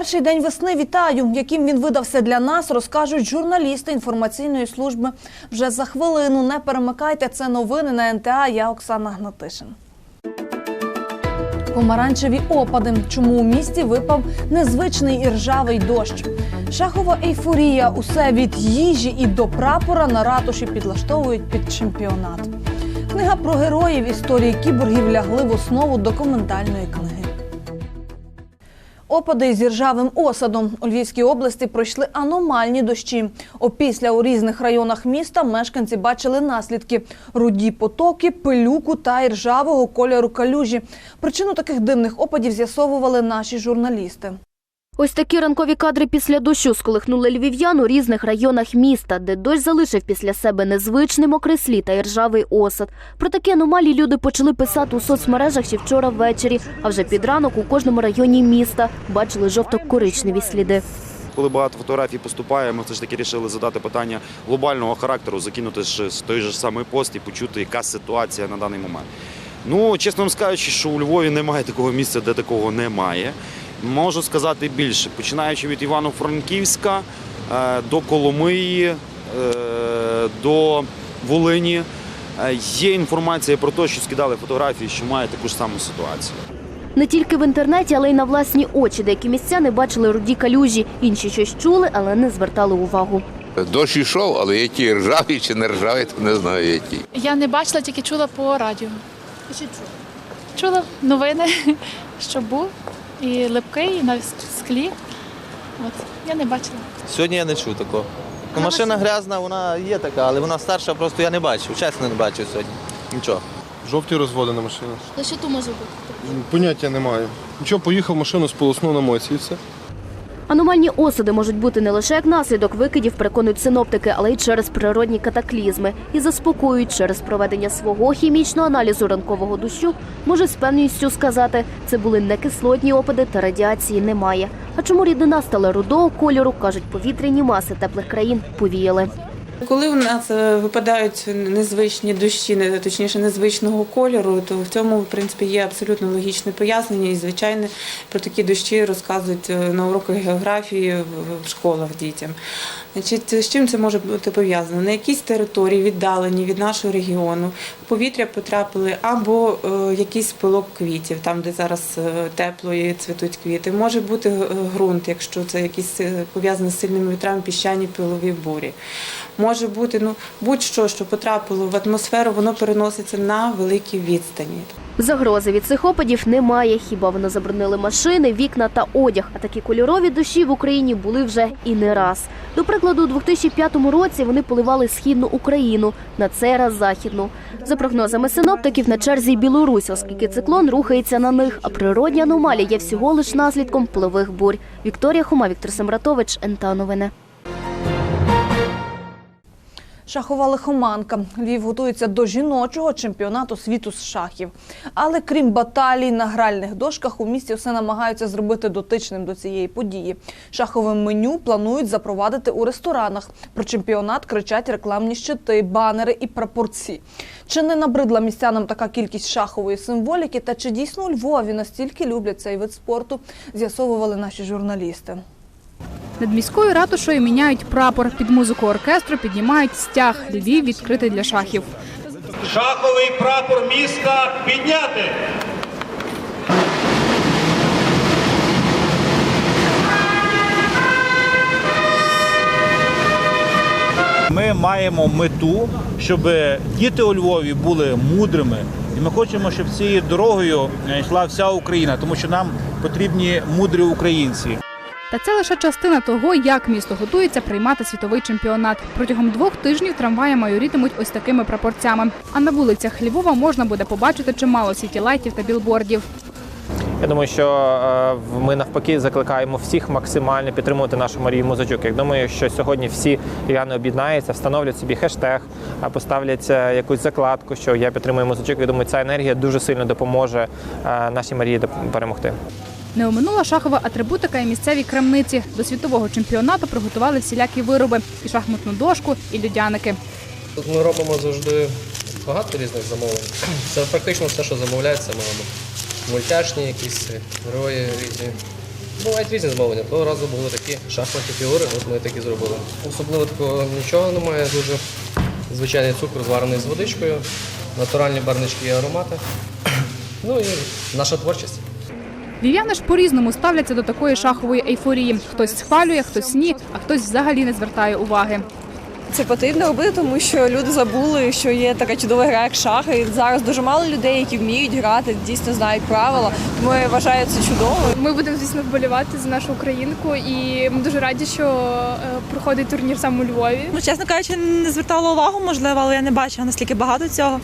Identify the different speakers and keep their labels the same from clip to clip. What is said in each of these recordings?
Speaker 1: Перший день весни вітаю. Яким він видався для нас, розкажуть журналісти інформаційної служби. Вже за хвилину не перемикайте. Це новини на НТА. Я Оксана Гнатишин. Помаранчеві опади. Чому у місті випав незвичний і ржавий дощ? Шахова ейфорія. Усе від їжі і до прапора на ратуші підлаштовують під чемпіонат. Книга про героїв історії кіборгів лягли в основу документальної книги. Опади зі ржавим осадом у Львівській області пройшли аномальні дощі. Опісля у різних районах міста мешканці бачили наслідки руді потоки, пилюку та іржавого ржавого кольору калюжі. Причину таких дивних опадів з'ясовували наші журналісти.
Speaker 2: Ось такі ранкові кадри після дощу сколихнули львів'ян у різних районах міста, де дощ залишив після себе незвичний мокрий слід та й ржавий осад. Про такі аномалії люди почали писати у соцмережах ще вчора ввечері, а вже під ранок у кожному районі міста бачили жовто-коричневі сліди.
Speaker 3: Коли багато фотографій поступає, ми все ж таки вирішили задати питання глобального характеру, закинути ж той же самий пост і почути, яка ситуація на даний момент. Ну, чесно вам скажучи, що у Львові немає такого місця, де такого немає. Можу сказати більше, починаючи від Івано-Франківська е, до Коломиї, е, до Волині. е, Є інформація про те, що скидали фотографії, що має таку ж саму ситуацію.
Speaker 2: Не тільки в інтернеті, але й на власні очі. Деякі місця не бачили руді калюжі, інші щось чули, але не звертали увагу.
Speaker 4: Дощ йшов, але які ржаві чи не ржаві, то не знаю які.
Speaker 5: Я не бачила, тільки чула по радіо. Чула новини, що був, і липкий, і на склі. От. Я не бачила.
Speaker 6: Сьогодні я не чув такого. Ну, машина грязна, вона є така, але вона старша, просто я не бачив. Чесно, не бачив сьогодні. Нічого.
Speaker 7: Жовті розводи на машину.
Speaker 2: То що тут може бути?
Speaker 7: Поняття немає. Нічого, поїхав машину, сполоснув на моці і все.
Speaker 2: Аномальні осади можуть бути не лише як наслідок викидів, переконують синоптики, але й через природні катаклізми. І заспокоюють через проведення свого хімічного аналізу ранкового дощу, може з певністю сказати, це були не кислотні опади та радіації немає. А чому рідина стала рудого кольору, кажуть, повітряні маси теплих країн повіяли.
Speaker 8: Коли у нас е, випадають незвичні дощі, точніше незвичного кольору, то в цьому в принципі є абсолютно логічне пояснення. І звичайно про такі дощі розказують е, на уроках географії в- школах дітям. Значить, з чим це може бути пов'язано? На якійсь території віддалені від нашого регіону в повітря потрапили або е, якийсь пилок квітів, там де зараз тепло і цвітуть квіти. Може бути ґрунт, якщо це якісь пов'язані з сильними вітрами, піщані пилові бурі. Може бути ну будь-що, що потрапило в атмосферу, воно переноситься на великій відстані.
Speaker 2: Загрози від цих опадів немає. Хіба вони заборонили машини, вікна та одяг. А такі кольорові дощі в Україні були вже і не раз. До прикладу, у 2005 році вони поливали східну Україну, на цей раз західну. За прогнозами синоптиків, на черзі Білорусь, оскільки циклон рухається на них, а природні аномалії є всього лиш наслідком пливих бурь. Вікторія Хума, Віктор Семратович, НТА Новини.
Speaker 1: Шахова лихоманка. Львів готується до жіночого чемпіонату світу з шахів. Але крім баталій на гральних дошках, у місті все намагаються зробити дотичним до цієї події. Шахове меню планують запровадити у ресторанах. Про чемпіонат кричать рекламні щити, банери і прапорці. Чи не набридла містянам така кількість шахової символіки? Та чи дійсно у Львові настільки люблять цей вид спорту? З'ясовували наші журналісти.
Speaker 9: Над міською ратушою міняють прапор. Під музику оркестру піднімають стяг. Львів відкритий для шахів.
Speaker 10: Шаховий прапор міста підняти.
Speaker 11: Ми маємо мету, щоб діти у Львові були мудрими, і ми хочемо, щоб цією дорогою йшла вся Україна, тому що нам потрібні мудрі українці.
Speaker 9: Та це лише частина того, як місто готується приймати світовий чемпіонат. Протягом двох тижнів трамваї майорітимуть ось такими прапорцями. А на вулицях Львова можна буде побачити чимало сітілайтів та білбордів.
Speaker 12: Я думаю, що е, ми навпаки закликаємо всіх максимально підтримувати нашу Марію Музичук. Я думаю, що сьогодні всі львів'яни об'єднаються, встановлять собі хештег, поставлять е, якусь закладку, що я підтримую музичук. Я думаю, ця енергія дуже сильно допоможе е, нашій Марії перемогти.
Speaker 9: Не оминула шахова атрибутика і місцеві крамниці. До світового чемпіонату приготували всілякі вироби і шахматну дошку, і людяники.
Speaker 13: Тут ми робимо завжди багато різних замовлень. Це практично все, що замовляється, ми робимо. Мультяшні якісь герої різні. Бувають різні замовлення. Того разу були такі шахматні фігури, от ми такі зробили. Особливо такого нічого немає. Дуже звичайний цукор зварений з водичкою, натуральні барнички і аромати. Ну і наша творчість.
Speaker 9: Львів'яни ж по-різному ставляться до такої шахової ейфорії. Хтось схвалює, хтось ні, а хтось взагалі не звертає уваги.
Speaker 14: Це потрібно робити, тому що люди забули, що є така чудова гра, як шахи. І зараз дуже мало людей, які вміють грати, дійсно знають правила. Тому я вважаю це чудово.
Speaker 15: Ми будемо, звісно, вболівати за нашу українку, і ми дуже раді, що е, проходить турнір саме у Львові.
Speaker 14: Ну, чесно кажучи, не звертала увагу, можливо, але я не бачила наскільки багато цього.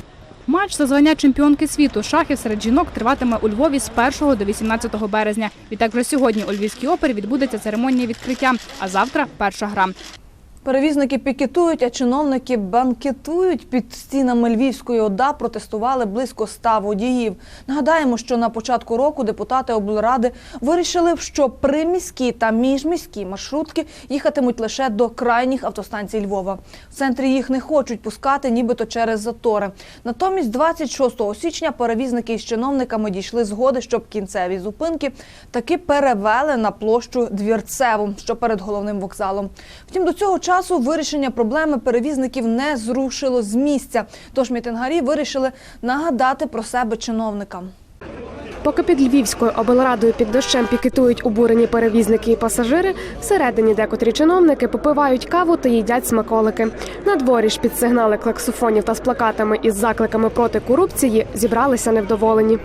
Speaker 9: Матч за звання чемпіонки світу шахів серед жінок триватиме у Львові з 1 до 18 березня. Відтак вже сьогодні у Львівській опері відбудеться церемонія відкриття, а завтра перша гра.
Speaker 1: Перевізники пікетують, а чиновники банкетують. Під стінами Львівської ОДА протестували близько ста водіїв. Нагадаємо, що на початку року депутати облради вирішили, що приміські та міжміські маршрутки їхатимуть лише до крайніх автостанцій Львова. В центрі їх не хочуть пускати, нібито через затори. Натомість, 26 січня перевізники із чиновниками дійшли згоди, щоб кінцеві зупинки таки перевели на площу Двірцеву, що перед головним вокзалом. Втім, до цього часу вирішення проблеми перевізників не зрушило з місця. Тож мітингарі вирішили нагадати про себе чиновникам.
Speaker 16: Поки під Львівською облрадою під дощем пікетують обурені перевізники і пасажири, всередині декотрі чиновники попивають каву та їдять смаколики. На дворі ж під сигнали клаксофонів та з плакатами із закликами проти корупції зібралися невдоволені.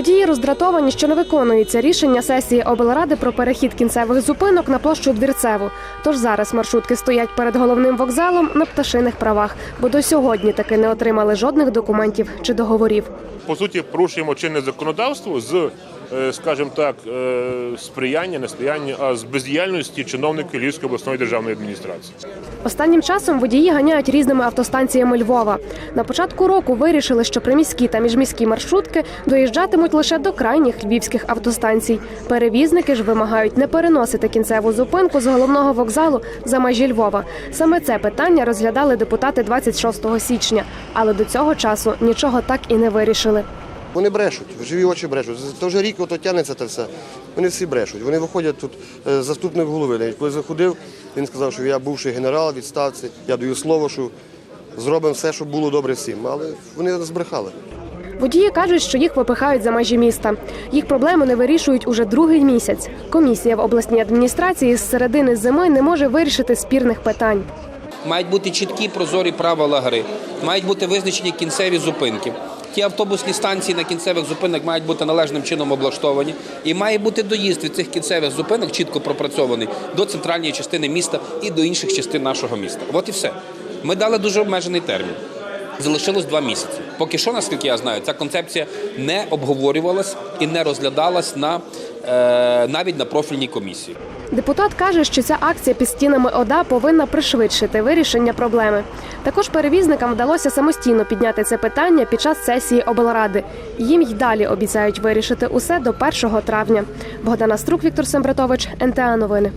Speaker 16: Водії роздратовані, що не виконується рішення сесії облради про перехід кінцевих зупинок на площу Двірцеву. Тож зараз маршрутки стоять перед головним вокзалом на пташиних правах, бо до сьогодні таки не отримали жодних документів чи договорів.
Speaker 17: по суті порушуємо чинне законодавство з, скажімо так, е, сприяння, не сприяння, а з бездіяльності чиновників Львівської обласної державної адміністрації.
Speaker 16: Останнім часом водії ганяють різними автостанціями Львова. На початку року вирішили, що приміські та міжміські маршрутки доїжджатимуть лише до крайніх львівських автостанцій. Перевізники ж вимагають не переносити кінцеву зупинку з головного вокзалу за межі Львова. Саме це питання розглядали депутати 26 січня, але до цього часу нічого так і не вирішили.
Speaker 18: Вони брешуть, в живі очі брешуть. То вже рік ото тягнеться те все. Вони всі брешуть. Вони виходять тут, е, заступник голови. Коли заходив, він сказав, що я бувший генерал відставці, я даю слово, що зробимо все, щоб було добре всім. Але вони збрехали.
Speaker 16: Водії кажуть, що їх випихають за межі міста. Їх проблеми не вирішують уже другий місяць. Комісія в обласній адміністрації з середини зими не може вирішити спірних питань.
Speaker 19: Мають бути чіткі прозорі правила гри, мають бути визначені кінцеві зупинки. Ті автобусні станції на кінцевих зупинок мають бути належним чином облаштовані, і має бути доїзд від цих кінцевих зупинок чітко пропрацьований до центральної частини міста і до інших частин нашого міста. От і все. Ми дали дуже обмежений термін. Залишилось два місяці. Поки що, наскільки я знаю, ця концепція не обговорювалась і не розглядалась на навіть на профільній комісії.
Speaker 16: Депутат каже, що ця акція під стінами ОДА повинна пришвидшити вирішення проблеми. Також перевізникам вдалося самостійно підняти це питання під час сесії облради. Їм й далі обіцяють вирішити усе до 1 травня. Богдана Струк, Віктор Сембратович, НТА Новини.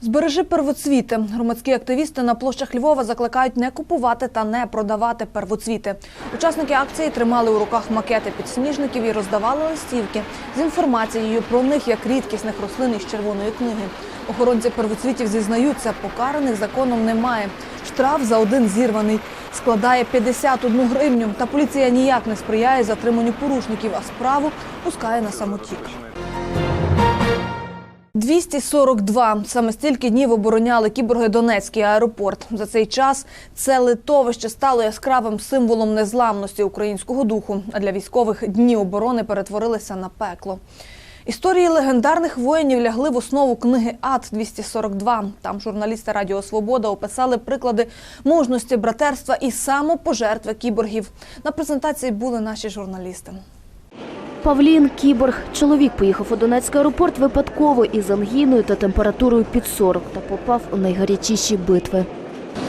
Speaker 1: Збережи первоцвіти. Громадські активісти на площах Львова закликають не купувати та не продавати первоцвіти. Учасники акції тримали у руках макети підсніжників і роздавали листівки з інформацією про них як рідкісних рослин із червоної книги. Охоронці первоцвітів зізнаються, покараних законом немає. Штраф за один зірваний складає 51 гривню. Та поліція ніяк не сприяє затриманню порушників, а справу пускає на самотік. 242. Саме стільки днів обороняли кіборги Донецький аеропорт. За цей час це литовище стало яскравим символом незламності українського духу. А для військових дні оборони перетворилися на пекло. Історії легендарних воїнів лягли в основу книги Ад 242 Там журналісти Радіо Свобода описали приклади мужності, братерства і самопожертви кіборгів. На презентації були наші журналісти.
Speaker 2: Павлін Кіборг. Чоловік поїхав у Донецький аеропорт випадково із ангіною та температурою під 40 та попав у найгарячіші битви.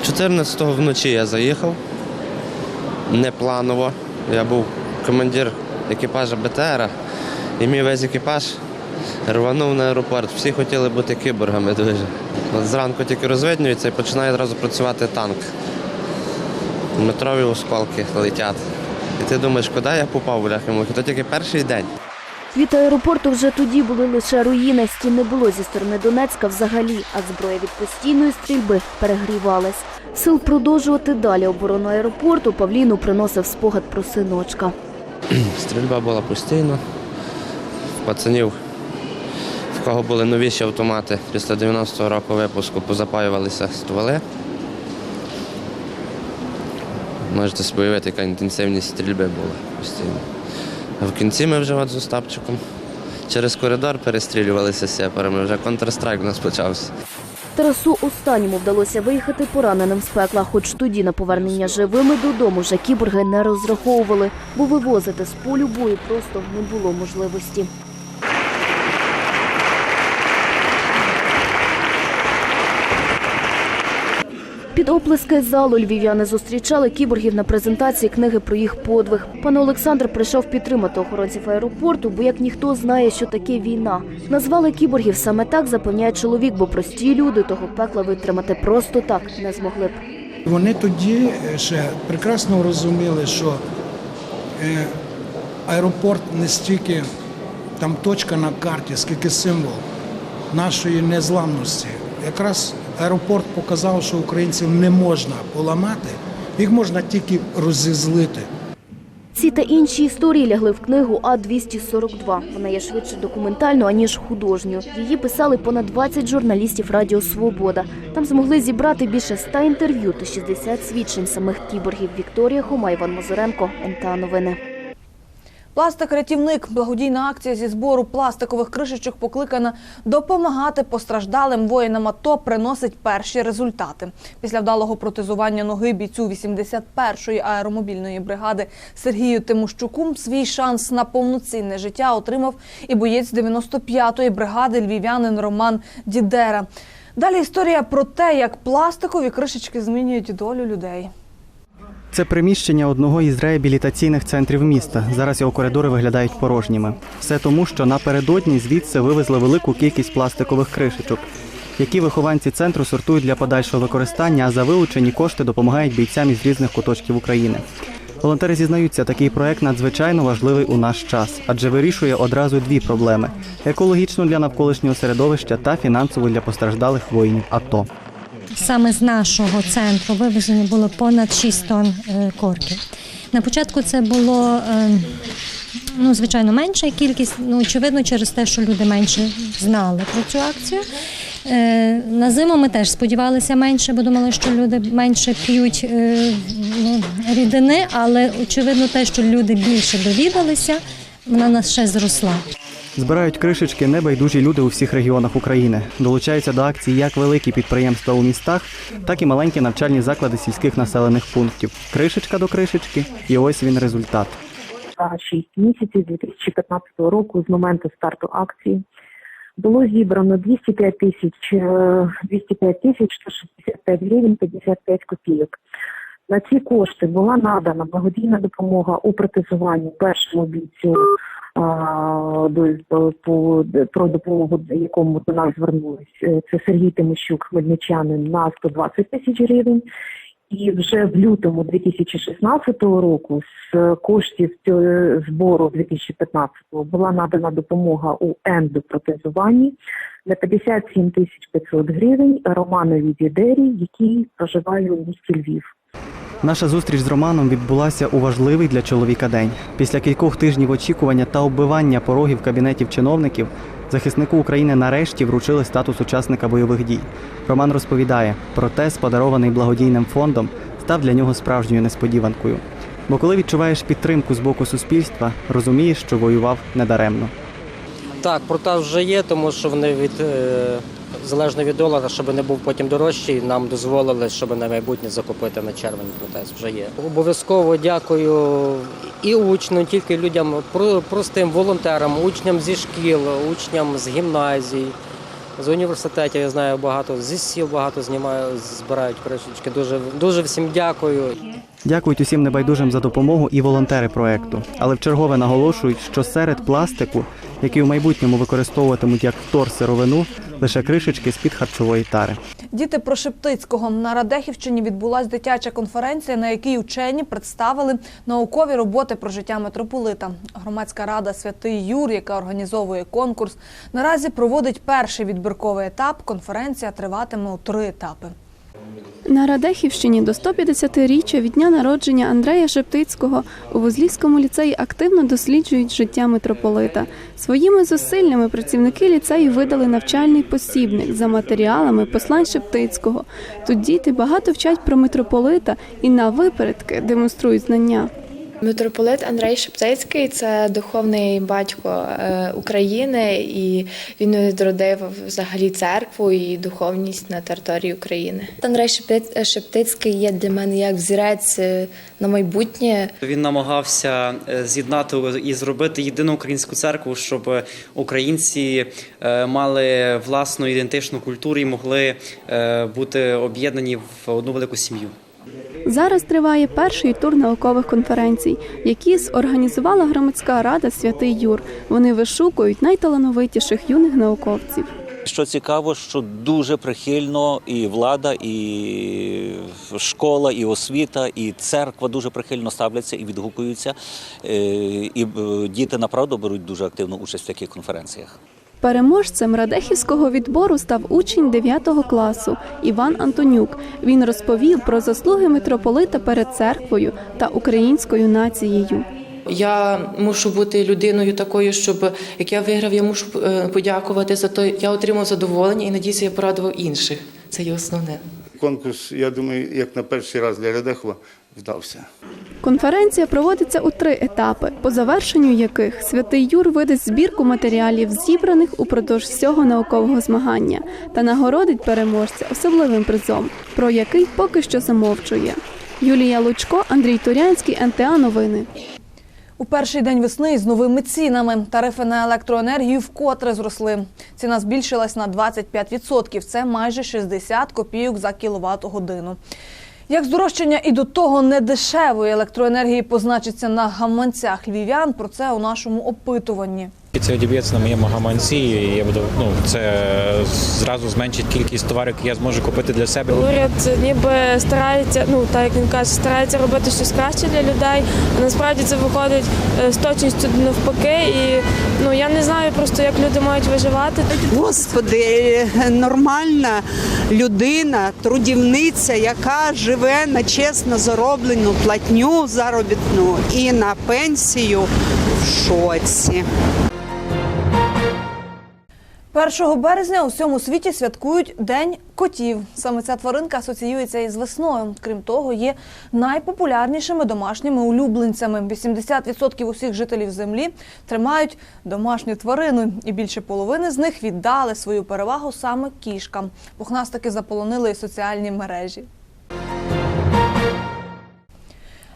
Speaker 20: 14-го вночі я заїхав непланово. Я був командир екіпажа БТРа, і мій весь екіпаж рванув на аеропорт. Всі хотіли бути кіборгами дуже. Зранку тільки розвиднюється і починає одразу працювати танк. метрові осколки летять. І ти думаєш, куди я попав, бляха муки? То тільки перший день.
Speaker 2: Від аеропорту вже тоді були лише руїни, стін не було зі сторони Донецька взагалі, а зброя від постійної стрільби перегрівалась. Сил продовжувати далі оборону аеропорту Павліну приносив спогад про синочка.
Speaker 20: Стрільба була постійно. Пацанів, в кого були новіші автомати, після 90-го року випуску позапаювалися стволи. Можете собі уявити, яка інтенсивність стрільби була постійно. А в кінці ми вже от з Остапчиком через коридор перестрілювалися сепарами, вже контрстрайк у нас почався.
Speaker 2: Тарасу останньому вдалося виїхати пораненим з пекла, хоч тоді на повернення живими додому вже кіборги не розраховували, бо вивозити з полю бою просто не було можливості. Під оплески залу львів'яни зустрічали кіборгів на презентації книги про їх подвиг. Пан Олександр прийшов підтримати охоронців аеропорту, бо як ніхто знає, що таке війна. Назвали кіборгів саме так, запевняє чоловік, бо прості люди того пекла витримати просто так не змогли б.
Speaker 21: Вони тоді е, ще прекрасно розуміли, що е, аеропорт не стільки там точка на карті, скільки символ нашої незламності. Якраз аеропорт показав, що українців не можна поламати, їх можна тільки розізлити.
Speaker 2: Ці та інші історії лягли в книгу А-242. Вона є швидше документальною, аніж художньою. Її писали понад 20 журналістів Радіо Свобода. Там змогли зібрати більше ста інтерв'ю та 60 свідчень самих кіборгів. Вікторія Хома, Іван Мозоренко, НТА Новини.
Speaker 1: Пластик-рятівник благодійна акція зі збору пластикових кришечок покликана допомагати постраждалим воїнам АТО приносить перші результати. Після вдалого протезування ноги бійцю 81-ї аеромобільної бригади Сергію Тимощуку свій шанс на повноцінне життя отримав і боєць 95-ї бригади львів'янин Роман Дідера. Далі історія про те, як пластикові кришечки змінюють долю людей.
Speaker 22: Це приміщення одного із реабілітаційних центрів міста. Зараз його коридори виглядають порожніми. Все тому, що напередодні звідси вивезли велику кількість пластикових кришечок, які вихованці центру сортують для подальшого використання, а за вилучені кошти допомагають бійцям із різних куточків України. Волонтери зізнаються, такий проект надзвичайно важливий у наш час, адже вирішує одразу дві проблеми: екологічну для навколишнього середовища та фінансову для постраждалих воїнів АТО.
Speaker 23: Саме з нашого центру вивезені було понад 6 тонн е, корків. На початку це було е, ну, звичайно менша кількість, ну очевидно, через те, що люди менше знали про цю акцію. Е, На зиму ми теж сподівалися менше, бо думали, що люди менше п'ють ну, рідини, але очевидно, те, що люди більше довідалися, вона нас ще зросла.
Speaker 22: Збирають кришечки небайдужі люди у всіх регіонах України. Долучаються до акції як великі підприємства у містах, так і маленькі навчальні заклади сільських населених пунктів. Кришечка до кришечки, і ось він результат.
Speaker 24: За 6 місяців 2015 року з моменту старту акції було зібрано 205 тисяч е, 205 тисяч 165 гривень 55 копійок. На ці кошти була надана благодійна допомога у протезуванні першому бійцю до, по, про допомогу, якому до нас звернулись. Е, Це Сергій Тимощук, хмельничанин, на 120 тисяч гривень. І вже в лютому 2016 року з коштів цього збору 2015 була надана допомога у ендопротезуванні на 57 тисяч 500 гривень Романові Дідері, який проживає у місті Львів.
Speaker 22: Наша зустріч з Романом відбулася у важливий для чоловіка день. Після кількох тижнів очікування та оббивання порогів кабінетів чиновників захиснику України нарешті вручили статус учасника бойових дій. Роман розповідає, протез, подарований благодійним фондом, став для нього справжньою несподіванкою. Бо коли відчуваєш підтримку з боку суспільства, розумієш, що воював недаремно.
Speaker 13: Так, протез вже є, тому що вони від е, залежно від долара, щоб не був потім дорожчий, нам дозволили, щоб на майбутнє закупити на червень протез. Вже є. Обов'язково дякую і учням, тільки людям, про- простим волонтерам, учням зі шкіл, учням з гімназій. З університетів я знаю багато, зі сіл багато знімаю, збирають кришечки. Дуже дуже всім дякую.
Speaker 22: Дякують усім небайдужим за допомогу і волонтери проекту. Але вчергове наголошують, що серед пластику, який у майбутньому використовуватимуть як втор сировину, лише кришечки з-під харчової тари.
Speaker 1: Діти Прошептицького на Радехівщині відбулася дитяча конференція, на якій учені представили наукові роботи про життя митрополита. Громадська рада Святий Юр, яка організовує конкурс, наразі проводить перший відбірковий етап. Конференція триватиме у три етапи.
Speaker 25: На Радехівщині до 150-річчя від дня народження Андрея Шептицького у Вузлівському ліцеї активно досліджують життя митрополита. Своїми зусиллями працівники ліцею видали навчальний посібник за матеріалами послань Шептицького. Тут діти багато вчать про митрополита і на випередки демонструють знання.
Speaker 26: Митрополит Андрей Шептицький це духовний батько е, України, і він відродив взагалі церкву і духовність на території України. Андрей Шепти- Шептицький є для мене як взірець е, на майбутнє.
Speaker 27: Він намагався е, з'єднати і зробити єдину українську церкву, щоб українці мали власну ідентичну культуру і могли бути об'єднані в одну велику сім'ю.
Speaker 25: Зараз триває перший тур наукових конференцій, які зорганізувала громадська рада Святий Юр. Вони вишукують найталановитіших юних науковців.
Speaker 28: Що цікаво, що дуже прихильно і влада, і школа, і освіта, і церква дуже прихильно ставляться і відгукуються. Е, І е, діти направду беруть дуже активну участь в таких конференціях.
Speaker 25: Переможцем Радехівського відбору став учень 9 класу Іван Антонюк. Він розповів про заслуги митрополита перед церквою та українською нацією.
Speaker 29: Я мушу бути людиною такою, щоб як я виграв, я мушу е, подякувати за то. Я отримав задоволення і надіюся, я порадував інших. Це є основне.
Speaker 30: Конкурс, я думаю, як на перший раз для Радехова вдався.
Speaker 25: Конференція проводиться у три етапи, по завершенню яких святий Юр видасть збірку матеріалів, зібраних упродовж всього наукового змагання, та нагородить переможця особливим призом, про який поки що замовчує. Юлія Лучко, Андрій Турянський, НТА Новини.
Speaker 1: У перший день весни з новими цінами тарифи на електроенергію вкотре зросли. Ціна збільшилась на 25%. Це майже 60 копійок за кіловат годину. Як здорожчання і до того недешевої електроенергії позначиться на гаманцях львів'ян, про це у нашому опитуванні.
Speaker 31: Це одіб'ється на моєму гаманці, і я буду ну це зразу зменшить кількість товарів, які я зможу купити для себе.
Speaker 32: Уряд ніби старається, ну так як він каже, старається робити щось краще для людей. А насправді це виходить е, з точністю навпаки. І ну я не знаю просто, як люди мають виживати.
Speaker 33: Господи, нормальна людина, трудівниця, яка живе на чесно зароблену платню заробітну і на пенсію в шоці.
Speaker 1: 1 березня у всьому світі святкують День котів. Саме ця тваринка асоціюється із весною. Крім того, є найпопулярнішими домашніми улюбленцями. 80% усіх жителів землі тримають домашню тварину, і більше половини з них віддали свою перевагу саме кішкам. Пухнастики заполонили і соціальні мережі.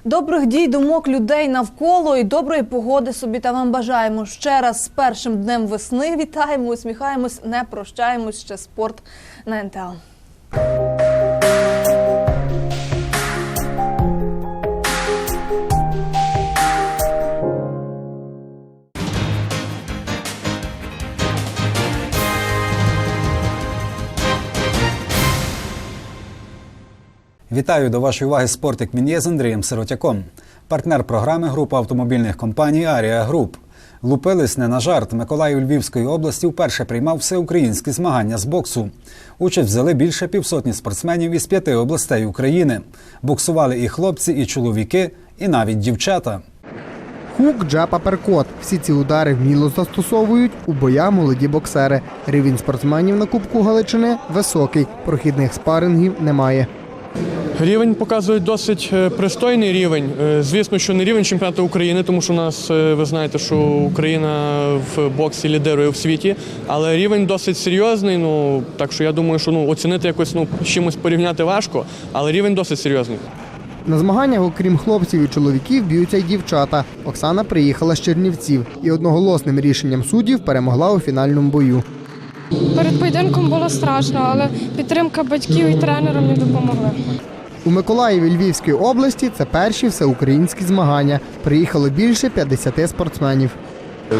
Speaker 1: Добрих дій, думок людей навколо і доброї погоди собі та вам бажаємо. Ще раз з першим днем весни вітаємо, усміхаємось, не прощаємось. Ще спорт на НТА.
Speaker 34: Вітаю до вашої уваги спортик Мін'є з Андрієм Сиротяком. Партнер програми група автомобільних компаній Арія Груп. Лупились не на жарт. Миколаїв Львівської області вперше приймав всеукраїнські змагання з боксу. Участь взяли більше півсотні спортсменів із п'яти областей України. Боксували і хлопці, і чоловіки, і навіть дівчата.
Speaker 35: Хук, джеб, аперкот. Всі ці удари вміло застосовують у боя молоді боксери. Рівень спортсменів на Кубку Галичини високий. Прохідних спарингів немає.
Speaker 36: Рівень показує досить е, пристойний рівень. Е, Звісно, що не рівень чемпіонату України, тому що у нас е, ви знаєте, що Україна в боксі лідирує в світі, але рівень досить серйозний. Ну так що я думаю, що ну оцінити якось ну чимось порівняти важко, але рівень досить серйозний.
Speaker 35: На змаганнях, окрім хлопців і чоловіків, б'ються й дівчата. Оксана приїхала з Чернівців і одноголосним рішенням суддів перемогла у фінальному бою.
Speaker 15: Перед поєдинком було страшно, але підтримка батьків і тренера мені допомогли.
Speaker 35: У Миколаєві Львівської області це перші всеукраїнські змагання. Приїхало більше 50 спортсменів.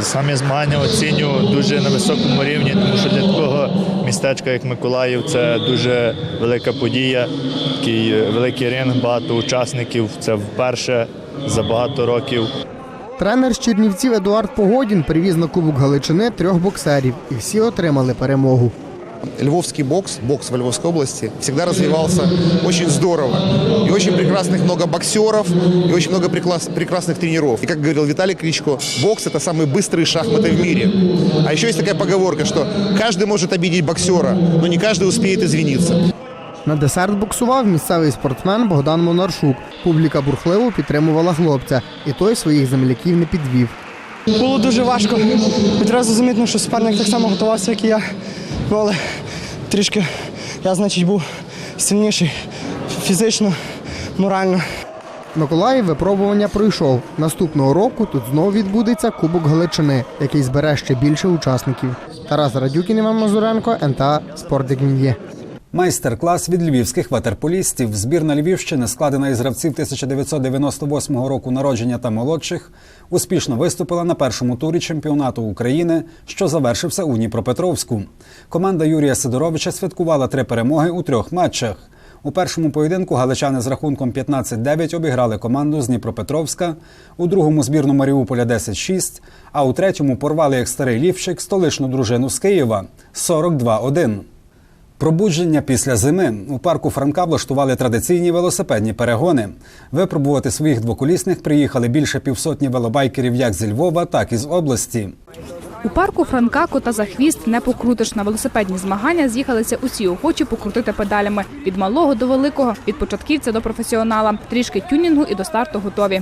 Speaker 37: Самі змагання оцінюю дуже на високому рівні, тому що для такого
Speaker 38: містечка, як Миколаїв, це дуже велика подія. Такий великий ринг, багато учасників. Це вперше за багато років.
Speaker 35: Тренер з Чернівців Едуард Погодін привіз на Кубок Галичини трьох боксерів, і всі отримали перемогу.
Speaker 39: Львовский бокс, бокс в Львовской области, всегда развивался очень здорово. И очень прекрасных много боксеров, и очень много преклас- прекрасных тренеров. И как говорил Виталий Кличко, бокс это самые быстрые шахматы в мире. А еще есть такая поговорка, что каждый может обидеть боксера, но не каждый успеет извиниться.
Speaker 35: На десерт боксував місцевий спортсмен Богдан Монаршук. Публіка бурхливо підтримувала хлопця, і той своїх земляків не підвів.
Speaker 40: Було дуже важко. Відразу замітно, що суперник так само готувався, як і я. Але трішки я, значить, був сильніший фізично, морально.
Speaker 35: Миколаїв випробування пройшов. Наступного року тут знову відбудеться Кубок Галичини, який збере ще більше учасників. Тарас Радюкін, Іван Мазуренко, НТА Спорт як він є.
Speaker 34: Майстер-клас від львівських ватерполістів. Збірна Львівщини, складена із гравців 1998 року народження та молодших, успішно виступила на першому турі чемпіонату України, що завершився у Дніпропетровську. Команда Юрія Сидоровича святкувала три перемоги у трьох матчах. У першому поєдинку галичани з рахунком 15-9 обіграли команду з Дніпропетровська, у другому збірну Маріуполя 10-6, а у третьому порвали як старий лівчик столичну дружину з Києва 42-1. Пробудження після зими у парку Франка влаштували традиційні велосипедні перегони. Випробувати своїх двоколісних приїхали більше півсотні велобайкерів як зі Львова, так і з області.
Speaker 41: У парку Франка кота за хвіст не покрутиш. На велосипедні змагання з'їхалися усі охочі покрутити педалями від малого до великого, від початківця до професіонала. Трішки тюнінгу і до старту готові.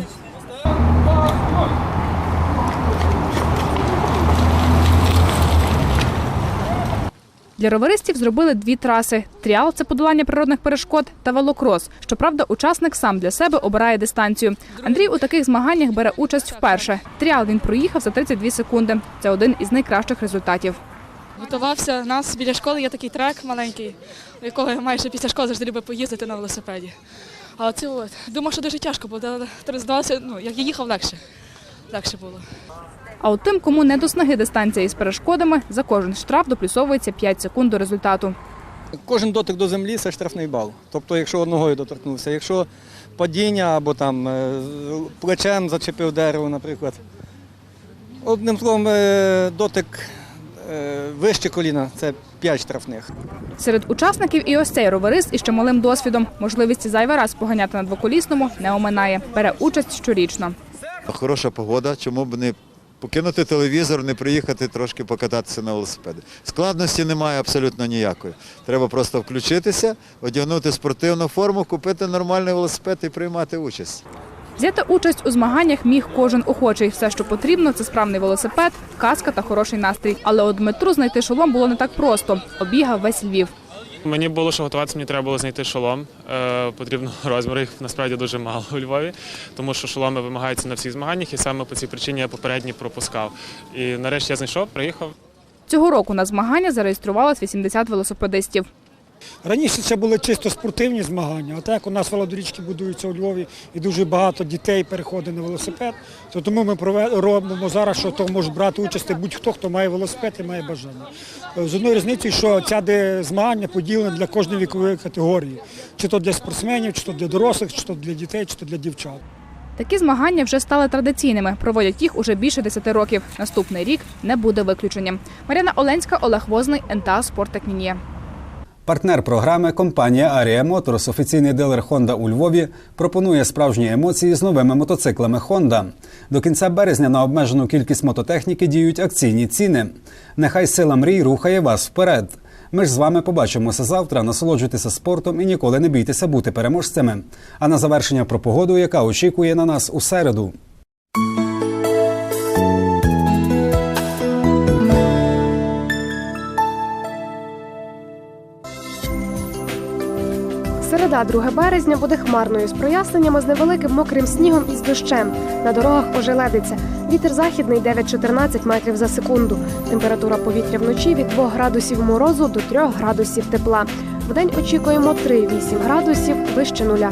Speaker 41: Для роверистів зробили дві траси: тріал це подолання природних перешкод та велокрос. Щоправда, учасник сам для себе обирає дистанцію. Андрій у таких змаганнях бере участь вперше. Тріал він проїхав за 32 секунди. Це один із найкращих результатів.
Speaker 42: Готувався нас біля школи є такий трек маленький, у якого я майже після школи завжди любив поїздити на велосипеді. А це от думав, що дуже тяжко буде, але здавалося, ну як я їхав легше. Легше було.
Speaker 41: А от тим, кому не до снаги дистанція із перешкодами, за кожен штраф доплюсовується 5 секунд до результату.
Speaker 43: Кожен дотик до землі це штрафний бал. Тобто, якщо ногою доторкнувся, якщо падіння або там е, плечем зачепив дерево, наприклад. Одним словом, е, дотик е, вище коліна це 5 штрафних.
Speaker 41: Серед учасників і ось цей роверист із чималим досвідом. Можливості зайвий раз поганяти на двоколісному не оминає. Бере участь щорічно.
Speaker 44: Хороша погода, чому б не покинути телевізор, не приїхати трошки покататися на велосипеді. Складності немає абсолютно ніякої. Треба просто включитися, одягнути спортивну форму, купити нормальний велосипед і приймати участь.
Speaker 41: Взяти участь у змаганнях міг кожен охочий. Все, що потрібно, це справний велосипед, каска та хороший настрій. Але от Дмитру знайти шолом було не так просто. Обігав весь Львів.
Speaker 45: Мені було що готуватися, мені треба було знайти шолом. Е, потрібно розміру, їх насправді дуже мало у Львові, тому що шоломи вимагаються на всіх змаганнях, і саме по цій причині я попередні пропускав. І нарешті я знайшов, приїхав.
Speaker 41: Цього року на змагання зареєструвалось 80 велосипедистів.
Speaker 46: Раніше це були чисто спортивні змагання, а так як у нас велодоріжки будуються у Львові і дуже багато дітей переходить на велосипед, то тому ми робимо зараз, що то може брати участь будь-хто, хто має велосипед і має бажання. Е, З одною різницею, що ця змагання поділені для кожної вікової категорії, чи то для спортсменів, чи то для дорослих, чи то для дітей, чи то для дівчат.
Speaker 41: Такі змагання вже стали традиційними. Проводять їх уже більше 10 років. Наступний рік не буде виключенням. Мар'яна Оленська, Олег Возний, НТА «Спорт є».
Speaker 34: Партнер програми компанія Арія Моторс, офіційний дилер Honda у Львові, пропонує справжні емоції з новими мотоциклами Honda. До кінця березня на обмежену кількість мототехніки діють акційні ціни. Нехай сила мрій рухає вас вперед. Ми ж з вами побачимося завтра. Насолоджуйтеся спортом і ніколи не бійтеся бути переможцями. А на завершення про погоду, яка очікує на нас у середу.
Speaker 47: Середа, 2 березня, буде хмарною з проясненнями з невеликим мокрим снігом і з дощем. На дорогах ожеледиться. Вітер західний 9-14 метрів за секунду. Температура повітря вночі від 2 градусів морозу до 3 градусів тепла. Вдень очікуємо 3-8 градусів вище нуля.